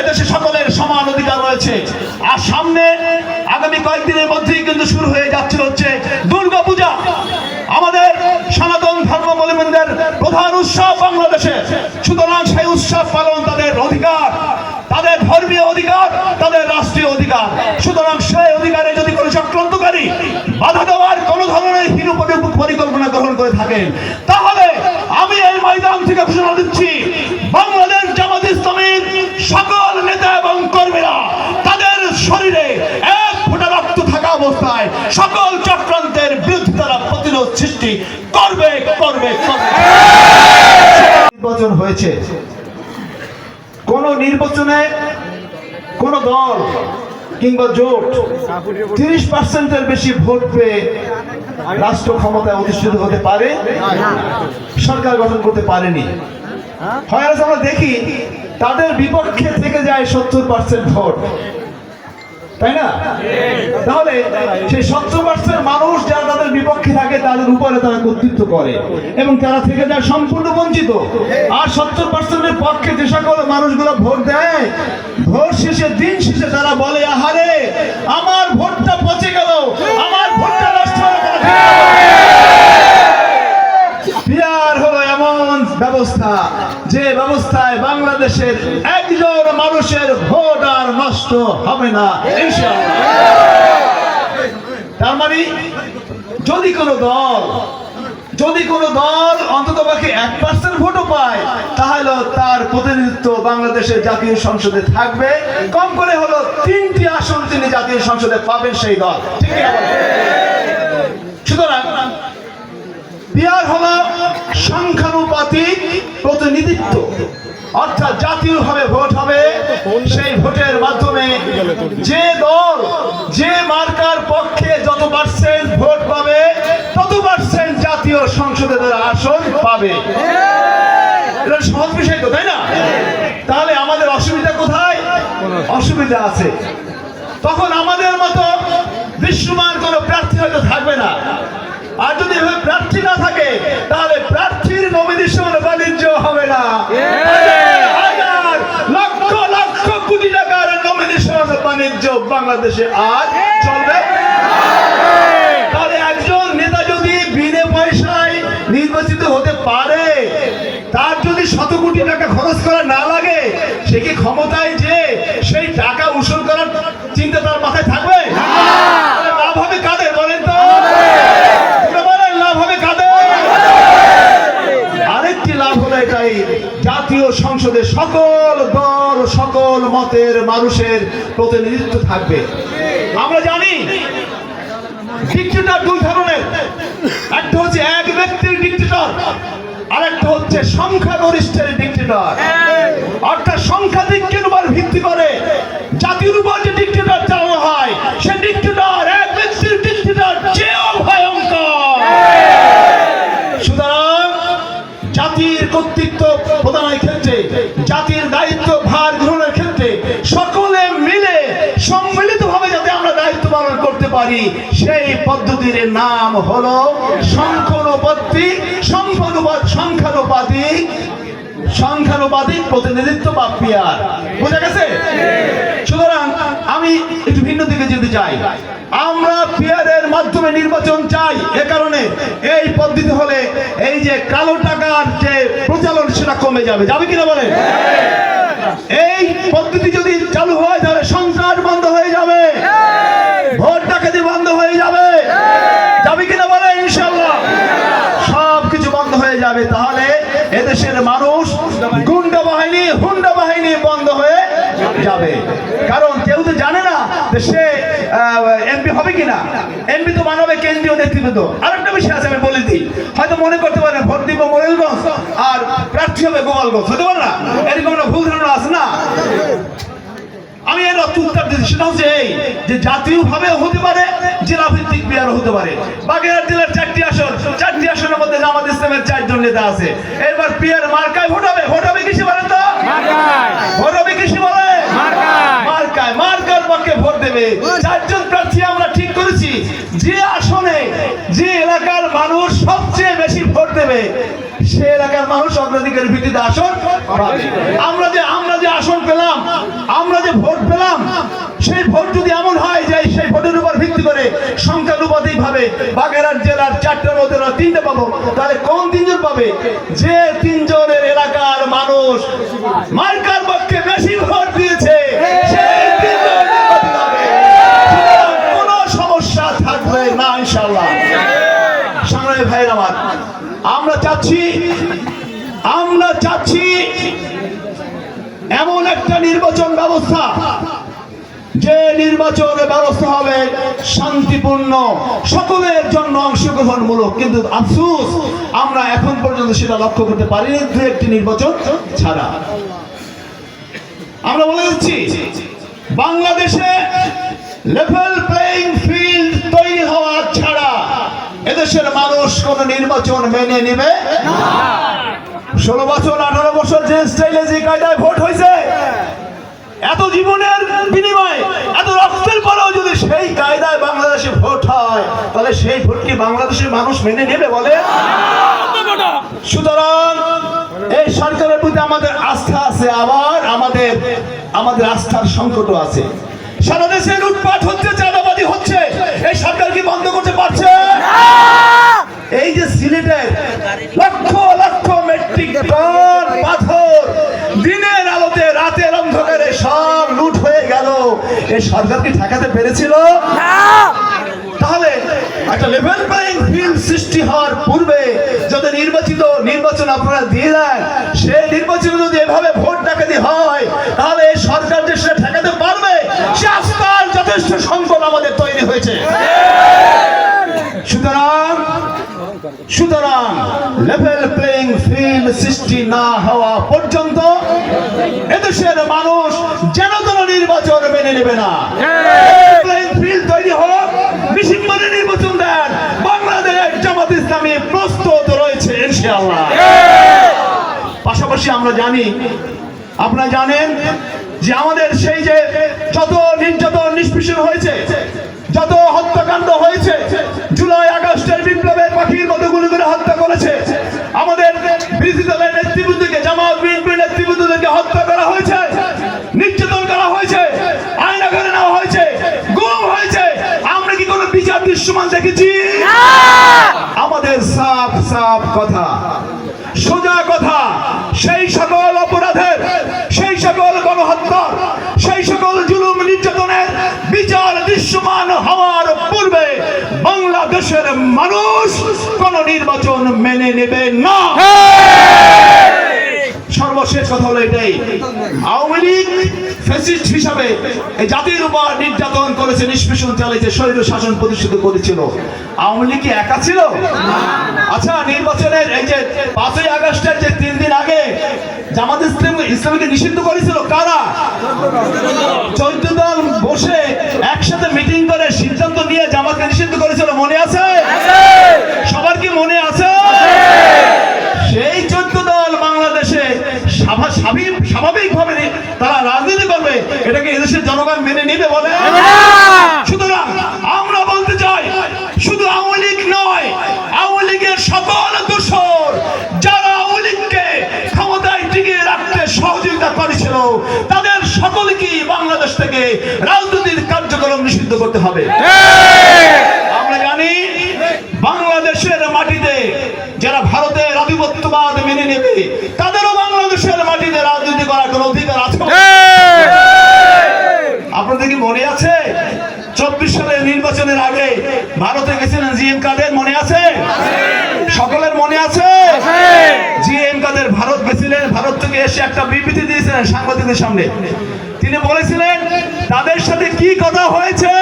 এদেশে সকলের সমান অধিকার রয়েছে। আর সামনে আগামী কয়েকদিনের মধ্যেই কিন্তু শুরু হয়ে যাচ্ছে হচ্ছে দুর্গা পূজা আমাদের সনাতন ধর্মাবলম্বীদের প্রধান উৎসব বাংলাদেশে। সুতরাং সেই উৎসব পালন তাদের অধিকার, তাদের ধর্মীয় অধিকার, তাদের রাষ্ট্রীয় অধিকার। সুতরাং সেই অধিকারে যদি কোনো চক্রান্তকারী বাধা দেওয়ার কোনো ধরনের হীন পরি- পরিকল্পনা গ্রহণ করে থাকেন, তাহলে আমি এই ময়দান থেকে ঘোষণা দিচ্ছি, বাংলাদেশ জামাত ইসলামীর সকল নেতা এবং কর্মীরা তাদের শরীরে এক ফোঁটা রক্ত থাকা অবস্থায় সকল চক্রান্তের বিরুদ্ধে তারা প্রতিরোধ সৃষ্টি করবে করবে করবে। নির্বাচন হয়েছে। কোন নির্বাচনে কোন দল কিংবা জোট তিরিশ পার্সেন্টের বেশি ভোট পেয়ে রাষ্ট্র ক্ষমতায় অধিষ্ঠিত হতে পারে, সরকার গঠন করতে পারেনি। হয় আমরা দেখি, তাদের বিপক্ষে থেকে যায় সত্তর পার্সেন্ট ভোট। তাই না? তাহলে সেই সত্তর মানুষ যারা তাদের বিপক্ষে থাকে, তাদের উপরে তারা কর্তৃত্ব করে। এবং তারা থেকে যায় সম্পূর্ণ বঞ্চিত। আর সত্তর পক্ষে যে সকল মানুষগুলো ভোট দেয়, ভোট শেষে, দিন শেষে তারা বলে, আহারে, আমার ভোটটা পচে গেল। আমার ভোটটা নষ্ট হয়ে গেল। হলো এমন ব্যবস্থা যে ব্যবস্থায় বাংলাদেশের মানুষের ভোট আর নষ্ট হবে না তার মানে যদি কোনো দল, যদি কোনো দল অন্তত পক্ষে এক পার্সেন্ট ভোটও পায়, তাহলে তার প্রতিনিধিত্ব বাংলাদেশের জাতীয় সংসদে থাকবে। কম করে হলো তিনটি আসন তিনি জাতীয় সংসদে পাবেন সেই দল। ঠিক সুতরাং বিহার হলো সংখ্যানুপাতিক প্রতিনিধিত্ব। অর্থাৎ জাতীয়ভাবে ভোট হবে, সেই ভোটের মাধ্যমে যে দল, যে মার্কার পক্ষে যত পার্সেন্ট ভোট পাবে, তত পার্সেন্ট জাতীয় সংসদে তারা আসন পাবে। এটা সহজ বিষয় তো, তাই না? তাহলে আমাদের অসুবিধা কোথায়? অসুবিধা আছে। তখন আমাদের মতো দৃশ্যমান কোনো প্রার্থী হয়তো থাকবে না। আর যদি প্রার্থী না থাকে, তাহলে প্রার্থীর নমিনেশন বাণিজ্য হবে না। লক্ষ লক্ষ কোটি টাকার নমিনেশন বাণিজ্য বাংলাদেশে আর চলবে তাহলে একজন নেতা যদি বিনে পয়সায় নির্বাচিত হতে পারে তার যদি শত কোটি টাকা খরচ করা না লাগে সে কি ক্ষমতায় যে সেই টাকা উসুল করার চিন্তা তার মাথায় থাকবে তাহলে লাভ হবে কাদের বলেন তো তোমরা বলেন লাভ হবে কাদের আরেকটি লাভ হলো এটাই জাতীয় সংসদে সকল দল, সকল মতের মানুষের প্রতিনিধিত্ব থাকবে। আমরা জানি ডিক্টেটর দুই ধরনের। একটা হচ্ছে এক ব্যক্তির ডিক্টেটর আর একটা হচ্ছে সংখ্যাগরিষ্ঠের ডিক্টেটর অর্থাৎ সংখ্যাধিক্যের পারি, সেই পদ্ধতির নাম হলো সংখ্যানুপাতিক সংখ্যানুপাত সংখ্যানুপাতিক সংখ্যানুপাতিক প্রতিনিধিত্ব বা পিয়ার বোঝা গেছে? সুতরাং আমি একটু ভিন্ন দিকে যেতে চাই। আমরা পিয়ারের মাধ্যমে নির্বাচন চাই, এ কারণে এই পদ্ধতি হলে এই যে কালো টাকার যে প্রচলন সেটা কমে যাবে। যাবে কিনা বলে এই পদ্ধতি যদি চালু হয়, তাহলে সন্ত্রাস বাহিনী বন্ধ হয়ে যাবে। কারণ কেউ তো জানে না যে সে এমপি হবে কিনা। এমপি তো মানবে কেন্দ্রীয় নেতৃত্ব আরেকটা বিষয় আছে, আমি বলে দিই। হয়তো মনে করতে পারেন, ভোট দিব মোরেলগঞ্জ আর প্রার্থী হবে গোপালগঞ্জ। হতে পারে না? এরকম একটা ভুল ধারণা আছে না? আমি এর অর্থ উত্তর দিচ্ছি। সেটা হচ্ছে এই, যে জাতীয় ভাবে হতে পারে জেলা ভিত্তিক বিহার হতে পারে। বাগেরহাট জেলার চারটি আসন, চারটি আসনের মধ্যে জামাত ইসলামের চারজন নেতা আছে। এরপর পিয়ার মার্কায় ভোট হবে। ভোট হবে কিসে? চারজন প্রার্থী আমরা ঠিক করেছি। যে আসনে যে এলাকার মানুষ সবচেয়ে বেশি ভোট দেবে সে এলাকার মানুষ অগ্রাধিকার ভিত্তিতে আসন আমরা যে আমরা যে আসন পেলাম আমরা যে ভোট পেলাম সেই ভোট যদি এমন হয় যে সেই ভোটের উপর ভিত্তি করে সংখ্যানুপাতিক ভাবে বাগেরহাট জেলার চারটা মধ্যে তিনটে পাবো তাহলে কোন তিনজন পাবে? যে তিনজন মার্কার পক্ষে বেশি ভোট দিয়েছে। সুতরাং কোনো সমস্যা থাকবে না ইনশাল্লাহ সামনে ভাই আমার আমরা চাচ্ছি আমরা চাচ্ছি এমন একটা নির্বাচন ব্যবস্থা যে নির্বাচন ব্যবস্থা হবে শান্তিপূর্ণ, সকলের জন্য অংশগ্রহণমূলক। কিন্তু আফসুস, আমরা এখন পর্যন্ত সেটা লক্ষ্য করতে পারিনি দু একটি নির্বাচন ছাড়া। আমরা বলে দিচ্ছি, বাংলাদেশে লেভেল প্লেইং ফিল্ড তৈরি হওয়া ছাড়া এদেশের মানুষ কোন নির্বাচন মেনে নেবে ষোলো বছর, আঠারো বছর যে স্টাইলে যে কায়দায় ভোট হয়েছে এত জীবনের বিনিময়ে, এত রক্তের পরেও যদি সেই কায়দায় বাংলাদেশে ভোট হয়, তাহলে সেই ভোট কি বাংলাদেশের মানুষ মেনে নেবে বলে? সুতরাং এই সরকারের প্রতি আমাদের আস্থা আছে, আবার আমাদের আমাদের আস্থার সংকটও আছে। সারা দেশে লুটপাট হচ্ছে, চাঁদাবাজি হচ্ছে, এই সরকার কি বন্ধ করতে পারছে? এই যে সিলেটের লক্ষ লক্ষ মেট্রিক টন পাথর দিনের অন্ধকারে সব লুট হয়ে গেল। এই সরকার কি ঠেকাতে পেরেছিল? তাহলে একটা লেভেল প্লেইং ফিল্ড সৃষ্টি হওয়ার পূর্বে যদি নির্বাচিত নির্বাচন আপনারা দিয়ে দেন সেই নির্বাচনে যদি এভাবে ভোট ডাকাতি হয় তাহলে এই সরকার যে সেটা ঠেকাতে পারবে সে আস্থার যথেষ্ট সংকট আমাদের তৈরি হয়েছে। সুতরাং সুতরাং লেভেল প্লেইং ফিল্ড সৃষ্টি না হওয়া পর্যন্ত এদেশের মানুষ মেনে নেবে না। ফিল্ড তৈরি হোক ডিসেম্বরে নির্বাচন দেন। বাংলাদেশ জামাত ইসলামী প্রস্তুত রয়েছে ইনশাআল্লাহ। পাশাপাশি আমরা জানি আপনারা জানেন যে আমাদের সেই যে যত নির্যাতন নিষ্পেষণ হয়েছে যত হত্যাকাণ্ড হয়েছে জুলাই আগস্টের বিপ্লবের পাখির মতো গুলি করে হত্যা করেছে আমাদের বিরোধী দলের নেতৃবৃন্দকে জামাত বিএনপির নেতৃবৃন্দদেরকে হত্যা করা হয়েছে নির্যাতন করা হয়েছে আয়না করে নেওয়া হয়েছে গুম হয়েছে আমরা কি কোনো বিচার দৃশ্যমান দেখেছি? আমাদের সাফ সাফ কথা সোজা কথা সেই সকল অপরাধের সেই সকল গণহত্যা সেই সকল জুলুম নির্যাতনের বিচার দৃশ্যমান হওয়ার পূর্বে বাংলাদেশের মানুষ কোন নির্বাচন মেনে নেবে না। সর্বশেষ কথা হলো এটাই। আওয়ামী লীগ ফ্যাসিস্ট হিসাবে এই জাতির উপর নির্যাতন করেছে নিষ্পেষণ চালিয়েছে শৈল শাসন প্রতিষ্ঠিত করেছিল। আওয়ামী লীগ কি একা ছিল? আচ্ছা নির্বাচনের এই যে পাঁচই আগস্টের যে তিন দিন আগে জামাত ইসলাম ইসলামকে নিষিদ্ধ করেছিল কারা? চৌদ্দ দল বসে একসাথে মিটিং করে সিদ্ধান্ত নিয়ে জামাতকে নিষিদ্ধ করেছিল মনে আছে। সবার কি মনে আছে সেই চোদ্দ দল বাংলাদেশে স্বাভা- স্বাভাবিক- স্বাভাবিকভাবে তারা রাজনীতি করবে। এটাকে এদেশের জনগণ মেনে নেবে বলে। সুতরাং আমরা বলতে চাই শুধু আওয়ামী লীগ নয় আওয়ামী লীগের সকল দোষর যারা আওয়ামী লীগকে ক্ষমতায় টিকিয়ে রাখতে সহযোগিতা করেছিল তাদের সকলকেই বাংলাদেশ থেকে রাজনৈতিক কার্যক্রম নিষিদ্ধ করতে হবে আমরা জানি বাংলাদেশের মাটিতে যারা ভারতের আধিপত্যবাদ মেনে নেবে তাদেরও বাংলাদেশের মাটিতে রাজনীতি করার কোনো অধিকার আছে আপনাদের কি মনে আছে চব্বিশ সালের নির্বাচনের আগে ভারতে গেছিলেন জি এম কাদের, মনে আছে? সকলের মনে আছে? জি এম কাদের ভারত গেছিলেন, ভারত থেকে এসে একটা বিবৃতি দিয়েছিলেন সাংবাদিকদের সামনে। তিনি বলেছিলেন, তাদের সাথে কি কথা হয়েছে?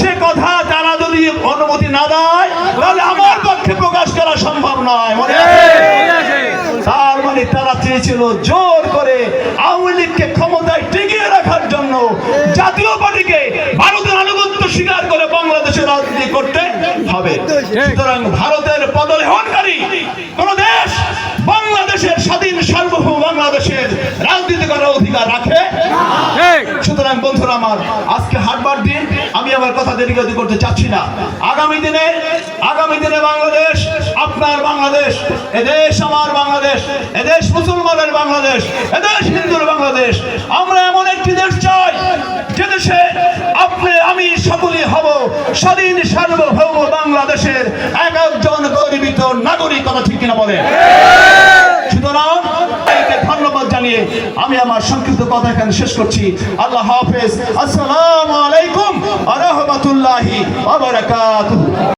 সে কথা তারা যদি অনুমতি না দেয়, তাহলে আমার পক্ষে প্রকাশ করা সম্ভব নয়। মনে তার মানে তারা চেয়েছিল জোর করে আওয়ামী লীগকে ক্ষমতায় টিকিয়ে রাখার জন্য জাতীয় পার্টিকে স্বীকার করে বাংলাদেশে রাজনীতি করতে হবে। সুতরাং ভারতের পদলেহনকারী কোন দেশ বাংলাদেশের স্বাধীন সার্বভৌম বাংলাদেশের রাজনীতি করার অধিকার রাখে সুতরাং বন্ধুরা আমার আজকে হাটবার দিন আমি আমার কথা দেরিগতি করতে চাচ্ছি না। আগামী দিনে আগামী দিনে বাংলাদেশ আপনার বাংলাদেশ এদেশ আমার বাংলাদেশ এদেশ মুসলমানের বাংলাদেশ এদেশ হিন্দুর বাংলাদেশ আমরা এমন একটি দেশ চাই যে দেশে সকলেই হব। স্বাধীন সার্বভৌম বাংলাদেশের এক একজন গরিবিত নাগরিক কথা ঠিক কিনা বলে সুতরাং ধন্যবাদ জানিয়ে আমি আমার সংক্ষিপ্ত কথা এখানে শেষ করছি। আল্লাহ হাফেজ। আসসালামু আলাইকুম আ রহমতুল্লাহি